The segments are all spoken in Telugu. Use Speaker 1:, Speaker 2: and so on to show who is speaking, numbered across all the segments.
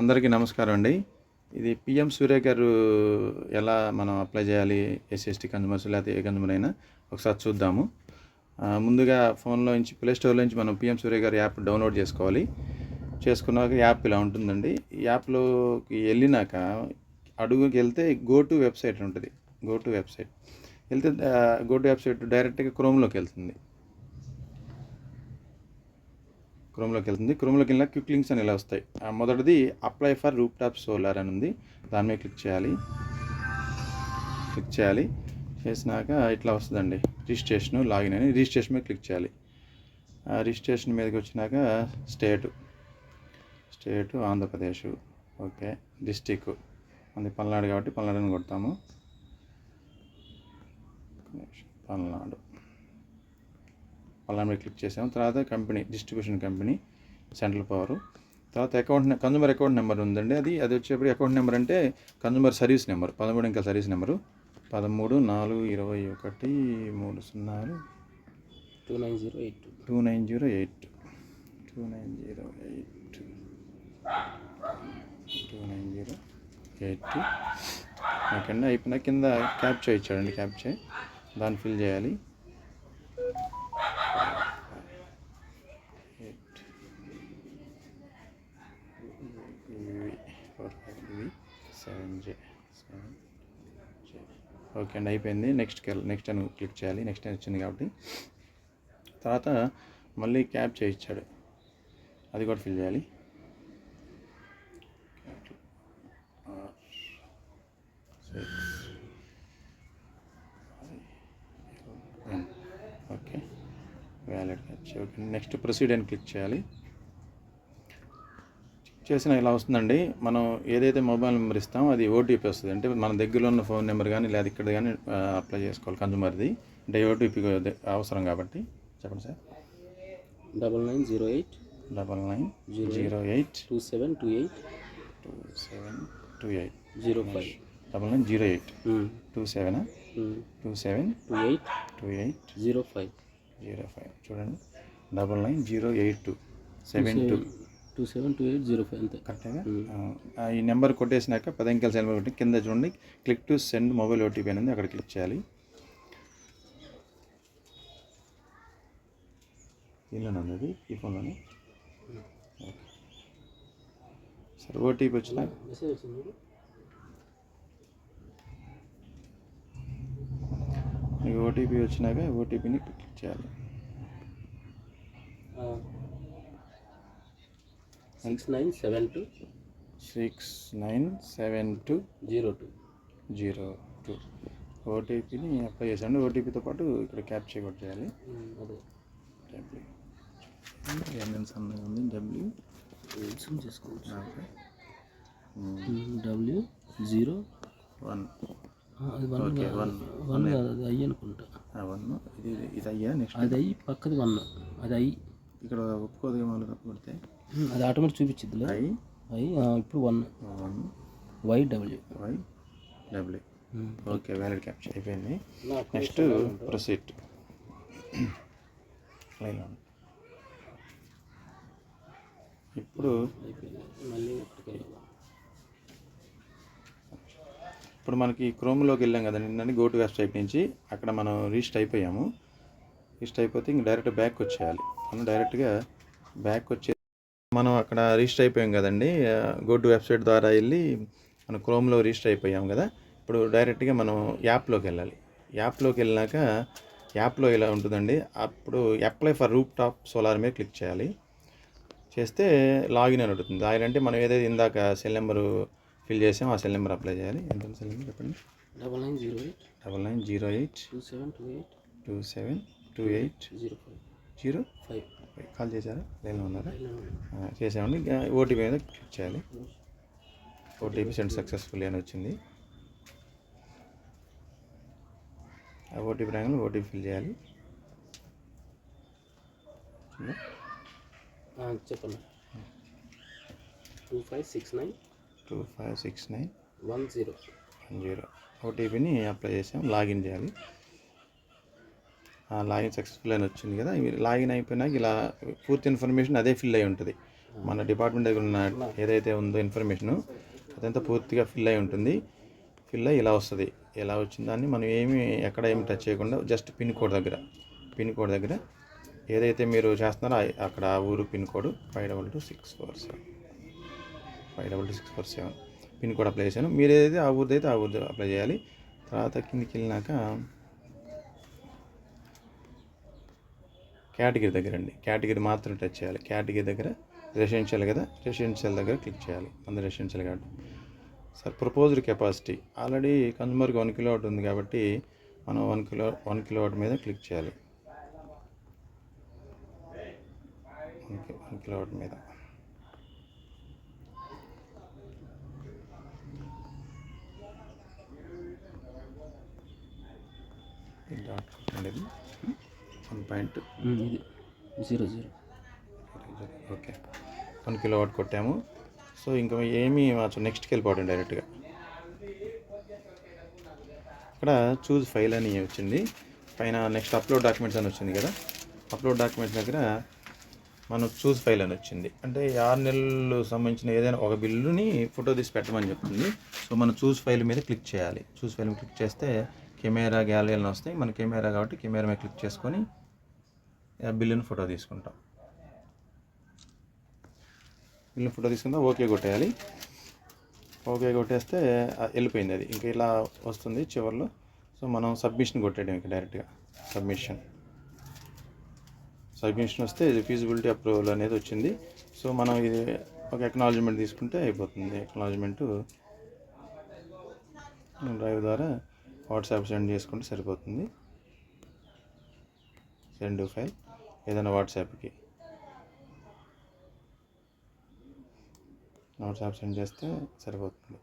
Speaker 1: అందరికీ నమస్కారం అండి. ఇది పిఎం సూర్య గారు ఎలా మనం అప్లై చేయాలి ఎస్ఎస్టీ కన్జ్యూమర్స్ లేకపోతే ఏ కన్జ్యూమర్ అయినా ఒకసారి చూద్దాము. ముందుగా ఫోన్లో నుంచి ప్లే స్టోర్లో నుంచి మనం పిఎం సూర్య గారు యాప్ డౌన్లోడ్ చేసుకోవాలి. చేసుకున్నాక యాప్ ఇలా ఉంటుందండి. ఈ యాప్లోకి వెళ్ళినాక అడుగుకి వెళ్తే గో టు వెబ్సైట్ ఉంటుంది. గో టు వెబ్సైట్ వెళ్తే గో టు వెబ్సైట్ డైరెక్ట్గా క్రోమ్లోకి వెళ్తుంది. క్రోమ్లోకి వెళ్తుంది. క్రోమ్లోకి వెళ్ళిన క్విక్ లింక్స్ అని ఇలా వస్తాయి. ఆ మొదటిది apply for rooftop solar అని ఉంది. దాని మీద క్లిక్ చేయాలి. క్లిక్ చేయాలి. చేసినాక ఇట్లా వస్తుందండి. రిజిస్ట్రేషన్ లాగిన్ అని రిజిస్ట్రేషన్ మీద క్లిక్ చేయాలి. ఆ రిజిస్ట్రేషన్ మీదకి వచ్చినాక state. State Andhra Pradesh. Okay. District అది పల్నాడు కాబట్టి పల్నాడు అని కొడతాము పల్నాడు. పల్నాడు మీద క్లిక్ చేసాము. తర్వాత company distribution company central power. తర్వాత అకౌంట్ కన్జ్యూమర్ అకౌంట్ నెంబర్ ఉందండి. అది అది వచ్చేప్పుడు అకౌంట్ నెంబర్ అంటే కన్జ్యూమర్ సర్వీస్ నెంబర్. పదమూడు ఇంకా సర్వీస్ నెంబరు. పదమూడు నాలుగు ఇరవై ఒకటి మూడు సున్నాలు
Speaker 2: two nine zero eight two.
Speaker 1: Nine zero eight two. Nine zero eight two. Nine zero eight okay అండి అయిపోయిన కింద క్యాప్చా ఇచ్చాడండి క్యాప్చా దాన్ని ఫిల్ చేయాలి. Seven J seven J okay అండి అయిపోయింది నెక్స్ట్కి వెళ్ళి నెక్స్ట్ అని క్లిక్ చేయాలి నెక్స్ట్ అని వచ్చింది కాబట్టి తర్వాత మళ్ళీ క్యాప్ చేయించాడు అది కూడా ఫిల్ చేయాలి okay valid captcha okay next proceed అని క్లిక్ చేయాలి. చేసిన ఇలా వస్తుందండి. మనం ఏదైతే మొబైల్ నెంబర్ ఇస్తామో అది ఓటీపీ వస్తుంది. అంటే మన దగ్గరలో ఉన్న ఫోన్ నెంబర్ కానీ లేదా ఇక్కడ కానీ అప్లై చేసుకోవాలి కన్జ్యూమర్ది అంటే ఓటీపీ అవసరం కాబట్టి. చెప్పండి sir.
Speaker 2: Double nine zero eight
Speaker 1: double nine zero eight
Speaker 2: two seven two eight
Speaker 1: two seven two eight
Speaker 2: zero five
Speaker 1: double nine zero eight two seven two seven
Speaker 2: two eight
Speaker 1: two eight
Speaker 2: zero five
Speaker 1: zero five. చూడండి. Double nine zero eight two. Seven two.
Speaker 2: Two seven two eight zero five అంతే.
Speaker 1: కరెక్ట్గా ఈ నెంబర్ కొట్టేసినాక పది అంకెల సెల్ కొట్టి కింద చూడండి. Click to send mobile OTP అనేది అక్కడ క్లిక్ చేయాలి. దీనిలోనే ఉంది ఈ ఫోన్లోనే ఓకే. సరే ఓటీపీ వచ్చినా
Speaker 2: మెసేజ్ వచ్చింది?
Speaker 1: మీకు ఓటీపీ వచ్చినాక ఓటీపీని చేయాలి.
Speaker 2: Six nine seven two
Speaker 1: six nine seven two
Speaker 2: zero two
Speaker 1: zero two ఓటీపీని అప్లై చేశాను. ఓటీపీతో పాటు ఇక్కడ క్యాప్చర్ కూడా చేయాలి. డబ్ల్యూ ఎంఎన్ సన్నగా ఉంది. డబ్ల్యూ
Speaker 2: జూమ్ చేసుకోవచ్చు. W zero
Speaker 1: one okay. One.
Speaker 2: One కాదు అది అయ్యి అనుకుంటా.
Speaker 1: వన్ ఇది ఇది అయ్యా నెక్స్ట్?
Speaker 2: అది అయ్యి పక్కది వన్ అది అయ్యి
Speaker 1: ఇక్కడ ఒప్పుకోదుగా మళ్ళీ కొడితే?
Speaker 2: అది ఆటోమేటిక్ చూపించిద్దిలే.
Speaker 1: ఐ?
Speaker 2: అయ్యి ఆ, ఇప్పుడు one.
Speaker 1: One.
Speaker 2: Y W.
Speaker 1: Y W. Okay valid capture అయిపోయింది.
Speaker 2: Next
Speaker 1: proceed. లైన్ ఇప్పుడు
Speaker 2: మళ్ళీ ఇక్కడికి వెళ్ళాలి
Speaker 1: ఇప్పుడు మనకి క్రోమ్లోకి వెళ్ళాం కదా నిన్న గోటు వెబ్సైట్ నుంచి అక్కడ మనం రిజిస్టర్ అయిపోయాము. రీస్ట్ అయిపోతే ఇంక డైరెక్ట్ బ్యాక్ వచ్చేయాలి. మనం డైరెక్ట్గా బ్యాక్ వచ్చే మనం అక్కడ రిజిస్టర్ అయిపోయాం కదండి. గోటు వెబ్సైట్ ద్వారా వెళ్ళి మనం క్రోమ్లో రిజిస్టర్ అయిపోయాం కదా. ఇప్పుడు డైరెక్ట్గా మనం యాప్లోకి వెళ్ళాలి. యాప్లోకి వెళ్ళినాక యాప్లో ఇలా ఉంటుందండి? అప్పుడు apply for rooftop solar మీద క్లిక్ చేయాలి. చేస్తే లాగిన్ అని ఉంటుంది. లాగిన్ అంటే మనం ఏదైతే ఇందాక సెల్ నెంబరు ఫిల్ చేసామో ఆ సెల్ నెంబర్ అప్లై చేయాలి. ఎంత సెల్ నెంబర్ చెప్పండి?
Speaker 2: Double nine zero eight.
Speaker 1: Double nine zero eight.
Speaker 2: Two seven two eight.
Speaker 1: Two seven two eight.
Speaker 2: Zero five.
Speaker 1: Zero
Speaker 2: five.
Speaker 1: Call చేశారా? లైన్లో ఉన్నారా? చేసామండి ఓటీపీ మీద క్లిక్ చేయాలి. ఓటీపీ సెండ్ సక్సెస్ఫుల్ అని వచ్చింది. ఆ ఓటీపీ రాగానే ఓటీపీ ఫిల్ చేయాలి.
Speaker 2: చెప్పండి. Two five six nine.
Speaker 1: Two five six nine
Speaker 2: one zero
Speaker 1: one zero ఓటీపీని అప్లై చేసాం లాగిన్ చేయాలి. లాగిన్ సక్సెస్ఫుల్ అని వచ్చింది కదా ఇవి లాగిన్ అయిపోయినాక ఇలా పూర్తి ఇన్ఫర్మేషన్ అదే ఫిల్ అయి ఉంటుంది. మన డిపార్ట్మెంట్ దగ్గర ఉన్న ఏదైతే ఉందో ఇన్ఫర్మేషన్ అదంతా పూర్తిగా ఫిల్ అయి ఉంటుంది. ఫిల్ అయ్యి ఇలా వస్తుంది. ఇలా వచ్చిన దాన్ని మనం ఏమి ఎక్కడ ఏమి టచ్ చేయకుండా జస్ట్ పిన్ కోడ్ దగ్గర. పిన్ కోడ్ దగ్గర ఏదైతే మీరు చేస్తున్నారో అక్కడ ఆ ఊరు pin code five double two six four seven five double two six four seven pin code apply చేశాను. మీరు ఏదైతే ఆ ఊరిది అయితే ఆ ఊరిది అప్లై చేయాలి. తర్వాత కిందికి వెళ్ళినాక కేటగిరీ దగ్గర అండి. కేటగిరీ మాత్రం టచ్ చేయాలి. కేటగిరీ దగ్గర రెసిడెన్షియల్ కదా రెసిడెన్షియల్ దగ్గర క్లిక్ చేయాలి. మన రెసిడెన్షియల్ కాబట్టి. సార్ ప్రపోజ్డ్ కెపాసిటీ ఆల్రెడీ కన్జ్యూమర్కి వన్ కిలో ఉంది కాబట్టి మనం వన్ కిలో వన్ కిలో మీద క్లిక్ చేయాలి. వన్ వన్ కిలో మీద ఈ డాట్ కొట్టండి ఇది వన్ పాయింట్.
Speaker 2: ఇది. Zero zero.
Speaker 1: Okay. One kilowatt కొట్టాము. So ఇంకా ఏమీ మార్చు నెక్స్ట్కి వెళ్ళిపోవడం డైరెక్ట్గా. ఇక్కడ చూజ్ ఫైల్ అని వచ్చింది. పైన నెక్స్ట్ అప్లోడ్ డాక్యుమెంట్స్ అని వచ్చింది కదా. అప్లోడ్ డాక్యుమెంట్స్ దగ్గర మనం చూజ్ ఫైల్ అని వచ్చింది. అంటే ఆరు నెలలు సంబంధించిన ఏదైనా ఒక బిల్లుని ఫోటో తీసి పెట్టమని చెప్తుంది. సో మనం చూజ్ ఫైల్ మీద క్లిక్ చేయాలి. చూజ్ ఫైల్ మీద క్లిక్ చేస్తే కెమెరా గ్యాలరీ అని వస్తాయి. మన కెమెరా కాబట్టి కెమెరా మీద క్లిక్ చేసుకొని బిల్లుని ఫోటో తీసుకుంటాం. బిల్లు ఫోటో తీసుకుందాం ఓకే కొట్టేయాలి. ఓకే కొట్టేస్తే వెళ్ళిపోయింది అది. ఇంకా ఇలా వస్తుంది చివరిలో. సో మనం సబ్మిషన్ కొట్టేయడం ఇంకా డైరెక్ట్గా సబ్మిషన్. సబ్మిషన్ వస్తే ఇది ఫీజిబిలిటీ అప్రూవల్ అనేది వచ్చింది. సో మనం ఇది ఒక ఎక్నాలజ్మెంట్ తీసుకుంటే అయిపోతుంది. ఎక్నాలజ్మెంట్ డ్రైవ్ ద్వారా వాట్సాప్ సెండ్ చేసుకుంటే సరిపోతుంది. Send file. ఏదైనా వాట్సాప్కి. వాట్సాప్ సెండ్ చేస్తే సరిపోతుంది.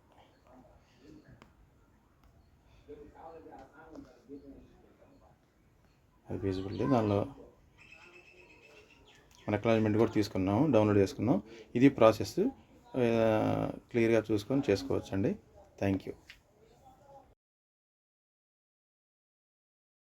Speaker 1: అది ఫీజిబిలిటీ దానిలో మన అక్నాలజ్మెంట్ కూడా తీసుకున్నాము డౌన్లోడ్ చేసుకున్నాం ఇది ప్రాసెస్ క్లియర్గా చూసుకొని చేసుకోవచ్చండి. Thank you